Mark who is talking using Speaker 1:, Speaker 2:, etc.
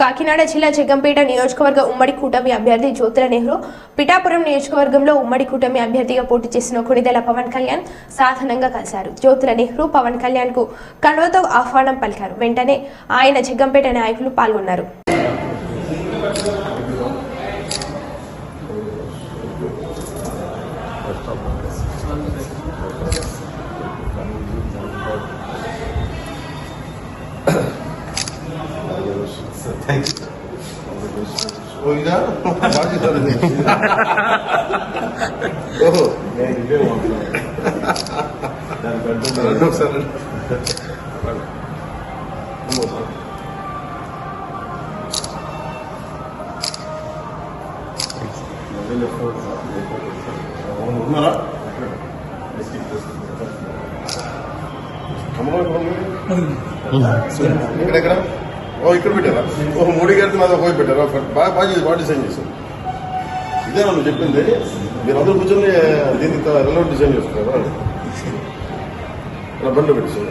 Speaker 1: కాకినాడ జిల్లా జగ్గంపేట నియోజకవర్గ ఉమ్మడి కూటమి అభ్యర్థి జ్యోతుల నెహ్రూ పిఠాపురం నియోజకవర్గంలో ఉమ్మడి కూటమి అభ్యర్థిగా పోటీ చేసిన కొణిదెల పవన్ కళ్యాణ్ సాధనంగా కలిశారు. జ్యోతుల నెహ్రూ పవన్ కళ్యాణ్కు కణువతో ఆహ్వానం పలికారు. వెంటనే ఆయన జగ్గంపేట నాయకులు పాల్గొన్నారు.
Speaker 2: So
Speaker 3: thank you.
Speaker 2: You know, I just done mm. this oh, yeah, you
Speaker 3: did one for that. No, sir.
Speaker 2: No, sir.
Speaker 3: Come on,
Speaker 2: come on. Come on, Come on,
Speaker 3: come on. Can
Speaker 2: I grab? ఓ ఇక్కడ పెట్టారా? ఓ మూడు గారికి మాది ఒక పెట్టారా? బాగా బాగా చేసి బాగా డిజైన్ చేశారు. ఇదే నన్ను చెప్పింది మీరు అందరూ కూర్చొని దీనికి రిలవెంట్ డిజైన్ చేస్తున్నారు ఇలా బండ్లు పెట్టేసారు